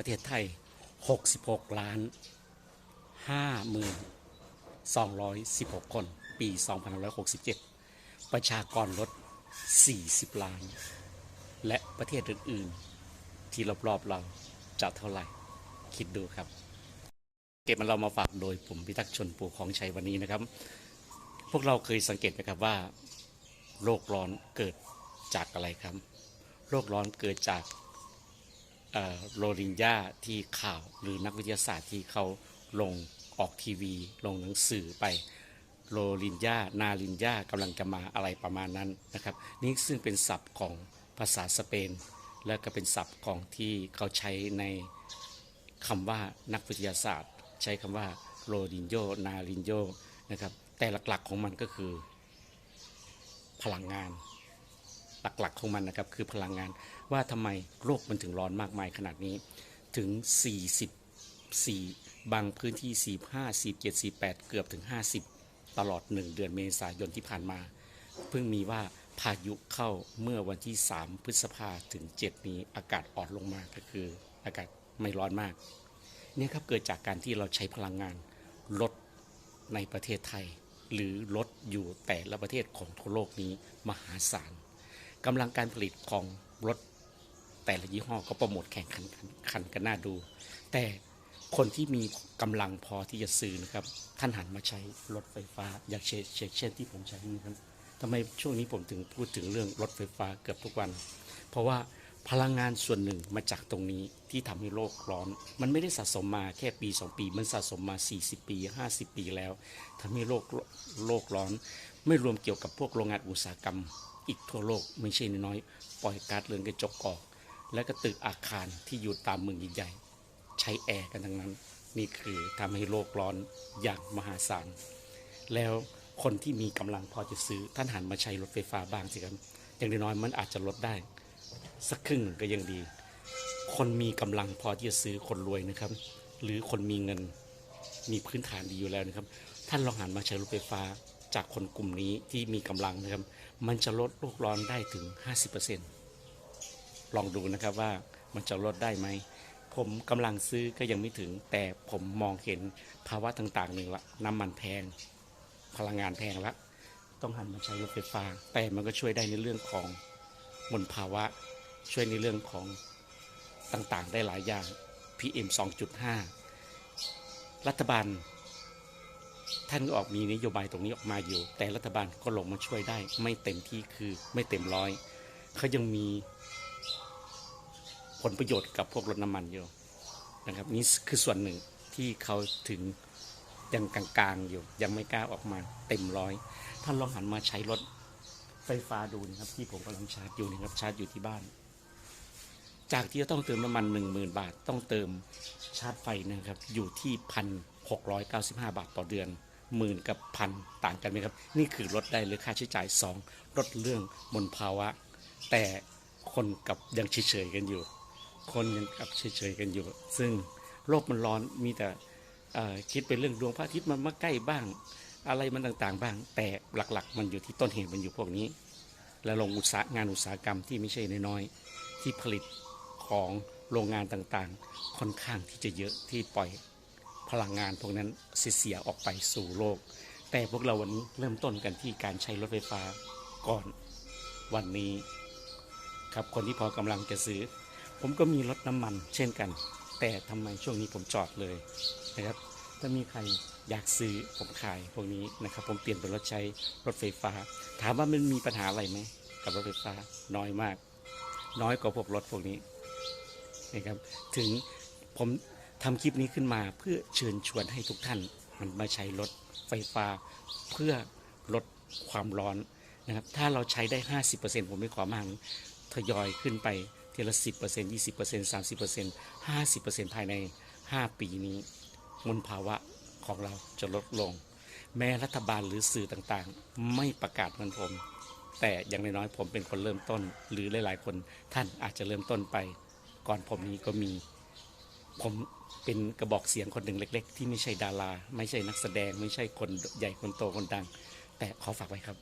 ประเทศไทย 66 ล้าน5หมื่น216 คน ปี 2567 ประชากรลด 40 ล้าน และประเทศอื่น ๆ ที่รอบๆเราจะเท่าไหร่ คิดดูครับ เก็บมันเรามาฝากโดยผมพิทักษ์ชนปู่ของชัยวันนี้นะครับ พวกเราเคยสังเกตไหมครับว่าโลกร้อนเกิดจากอะไรครับ โลกร้อนเกิดจาก โรลินญาที่ข่าวหรือนักวิทยาศาสตร์ที่เขาลงออกทีวี ลงหนังสือไปโรลินญานาลินญากำลังจะมาอะไรประมาณนั้นนะครับ นี่ซึ่งเป็นศัพท์ของภาษาสเปน และก็เป็นศัพท์ของที่เขาใช้ในคำว่านักวิทยาศาสตร์ ใช้คำว่าโรลินโยนาลินโยนะครับแต่หลักๆของมันก็คือ พลังงาน หลักๆของมันนะครับคือพลังงาน ว่าทำไมโลกมันถึงร้อนมากมายขนาดนี้ถึง 44 บางพื้นที่ 45 47 48 เกือบถึง 50 ตลอด 1 เดือนเมษายนที่ผ่านมา เพิ่งมีว่าพายุเข้าเมื่อวันที่ 3 พฤษภาถึง 7 นี้อากาศอ่อนลงมาก็คือ อากาศไม่ร้อนมากเนี่ยครับเกิดจากการที่เราใช้พลังงานลดในประเทศไทย หรือลดอยู่แต่ละประเทศของทั่วโลกนี้มหาศาล กำลังการผลิตของรถแต่ละยี่ห้อก็โปรโมทแข่งขันกันขันกันน่าดู แต่คนที่มีกำลังพอที่จะซื้อนะครับ ท่านหันมาใช้รถไฟฟ้า อย่างเช่นเช่นเช่นที่ผมใช้นี่ครับทำไมช่วงนี้ผมถึงพูดถึงเรื่องรถไฟฟ้าเกือบทุกวัน เพราะว่าพลังงานส่วนหนึ่งมาจากตรงนี้ที่ทำให้โลกร้อน มันไม่ได้สะสมมาแค่ปี 2 ปี มันสะสมมา 40 ปี 50 ปีแล้วทำให้โลกโลกร้อน ไม่รวมเกี่ยวกับพวกโรงงานอุตสาหกรรม อีกทั่วโลกไม่ใช่น้อยปล่อยก๊าซเรือนกระจกออก และก็ตึกอาคารที่อยู่ตามเมืองใหญ่ๆใช้แอร์กันทั้งนั้น นี่คือทำให้โลกร้อนอย่างมหาศาลแล้วคนที่มีกำลังพอจะซื้อท่านหันมาใช้รถไฟฟ้าบ้างสิครับอย่างน้อยมันอาจจะลดได้ สักครึ่งก็ยังดี คนมีกำลังพอที่จะซื้อคนรวยนะครับ หรือคนมีเงินมีพื้นฐานดีอยู่แล้วนะครับ ท่านลองหันมาใช้รถไฟฟ้า จากคนกลุ่มนี้ที่มีกำลังนะครับ มันจะลดโลกร้อนได้ถึง 50%ลองดูนะครับว่ามันจะลดได้ไหม ผมกำลังซื้อก็ยังไม่ถึง แต่ผมมองเห็นภาวะต่างๆหนึ่งละน้ำมันแพง พลังงานแพงละต้องหันมาใช้รถไฟฟ้า แต่มันก็ช่วยได้ในเรื่องของมลภาวะ ช่วยในเรื่องของต่างๆ ได้หลายอย่าง PM 2.5 รัฐบาล ท่านก็ออกมีนโยบายตรงนี้ออกมาอยู่ แต่รัฐบาลก็ลงมาช่วยได้ ไม่เต็มที่คือไม่เต็มร้อยเขายังมีผลประโยชน์กับพวกรถน้ำมันอยู่นะครับนี่คือส่วนหนึ่งที่เขาถึงยังกลางๆอยู่ ยังไม่กล้าออกมาเต็มร้อยท่านลองหันมาใช้รถไฟฟ้าดูนะครับ ที่ผมกำลังชาร์จอยู่นะครับชาร์จอยู่ที่บ้าน จากที่จะต้องเติมน้ำมัน1 0,000บาท ต้องเติมชาร์จไฟนะครับอยู่ที่พัน หกร้อยเก้าสิบห้าบาทต่อเดือนหมื่นกับพันต่างกันไหมครับ นี่คือลดได้หรือค่าใช้จ่าย 2 ลดเรื่องมลภาวะ แต่คนกับยังเฉยๆกันอยู่ คนยังกับเฉยๆกันอยู่ ซึ่งโลกมันร้อนมีแต่คิดเป็นเรื่องดวงพระอาทิตย์มันมาใกล้บ้าง อะไรมันต่างๆ บ้าง แต่หลักๆ มันอยู่ที่ต้นเหตุมันอยู่พวกนี้ และลงอุตสาหงานอุตสาหกรรมที่ไม่ใช่น้อยๆที่ผลิตของโรงงานต่างๆ ค่อนข้างที่จะเยอะที่ปล่อย พลังงานพวกนั้นเสียออกไปสู่โลก แต่พวกเราวันนี้เริ่มต้นกันที่การใช้รถไฟฟ้าก่อนวันนี้ ครับคนที่พอกำลังจะซื้อ ผมก็มีรถน้ำมันเช่นกัน แต่ทำไมช่วงนี้ผมจอดเลยนะครับถ้ามีใครอยากซื้อผมขายพวกนี้นะครับ ผมเปลี่ยนเป็นรถใช้รถไฟฟ้า ถามว่ามันมีปัญหาอะไรไหมกับรถไฟฟ้าน้อยมาก น้อยกว่าพวกรถพวกนี้นะครับถึงผม ทำคลิปนี้ขึ้นมาเพื่อเชิญชวนให้ทุกท่าน มันมาใช้รถไฟฟ้าเพื่อลดความร้อนนะครับ ถ้าเราใช้ได้ 50%ผมไม่ขอมากทยอยขึ้นไปทีละ 10% 20% 30% 50%ภายใน 5 ปีนี้มลภาวะของเราจะลดลง แม้รัฐบาลหรือสื่อต่างๆ ไม่ประกาศเหมือนผม แต่อย่างน้อยๆผมเป็นคนเริ่มต้น หรือหลายๆคนท่านอาจจะเริ่มต้นไป ก่อนผมนี้ก็มี ผมเป็นกระบอกเสียงคนหนึ่งเล็ก ๆ ที่ไม่ใช่ดารา ไม่ใช่นักแสดง ไม่ใช่คนใหญ่คนโตคนดัง แต่ขอฝากไว้ครับ